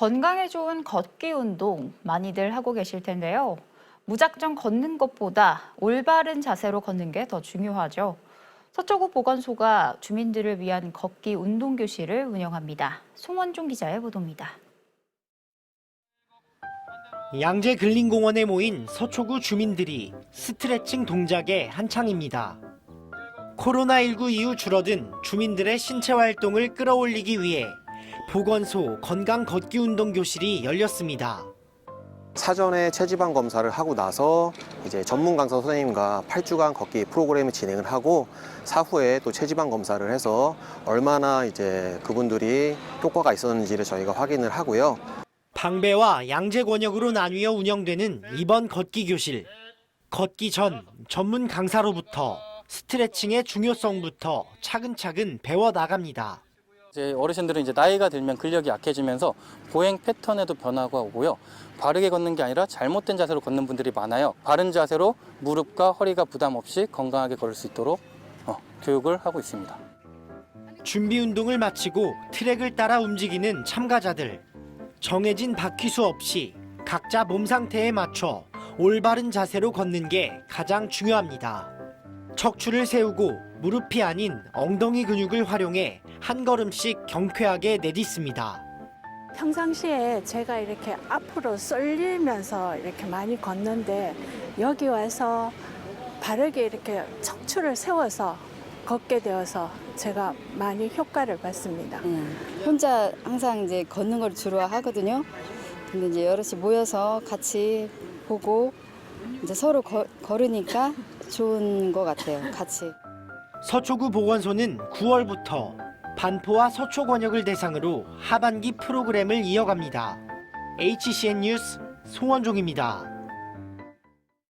건강에 좋은 걷기 운동 많이들 하고 계실 텐데요. 무작정 걷는 것보다 올바른 자세로 걷는 게 더 중요하죠. 서초구 보건소가 주민들을 위한 걷기 운동 교실을 운영합니다. 송원종 기자의 보도입니다. 양재 근린공원에 모인 서초구 주민들이 스트레칭 동작에 한창입니다. 코로나19 이후 줄어든 주민들의 신체 활동을 끌어올리기 위해 보건소 건강 걷기 운동 교실이 열렸습니다. 사전에 체지방 검사를 하고 나서 이제 전문 강사 선생님과 8주간 걷기 프로그램을 진행을 하고 사후에 또 체지방 검사를 해서 얼마나 이제 그분들이 효과가 있었는지를 저희가 확인을 하고요. 방배와 양재 권역으로 나뉘어 운영되는 이번 걷기 교실. 걷기 전 전문 강사로부터 스트레칭의 중요성부터 차근차근 배워 나갑니다. 이제 어르신들은 이제 나이가 들면 근력이 약해지면서 보행 패턴에도 변화가 오고요. 바르게 걷는 게 아니라 잘못된 자세로 걷는 분들이 많아요. 바른 자세로 무릎과 허리가 부담 없이 건강하게 걸을 수 있도록 어, 교육을 하고 있습니다. 준비 운동을 마치고 트랙을 따라 움직이는 참가자들. 정해진 바퀴수 없이 각자 몸 상태에 맞춰 올바른 자세로 걷는 게 가장 중요합니다. 척추를 세우고 무릎이 아닌 엉덩이 근육을 활용해 한 걸음씩 경쾌하게 내딛습니다. 평상시에 제가 이렇게 앞으로 쏠리면서 이렇게 많이 걷는데 여기 와서 바르게 이렇게 척추를 세워서 걷게 되어서 제가 많이 효과를 봤습니다. 예, 혼자 항상 이제 걷는 걸 주로 하거든요. 근데 이제 여럿이 모여서 같이 보고 이제 서로 거- 걸으니까 좋은 것 같아요. 같이. 서초구 보건소는 9월부터 반포와 서초 권역을 대상으로 하반기 프로그램을 이어갑니다. HCN 뉴스 송원종입니다.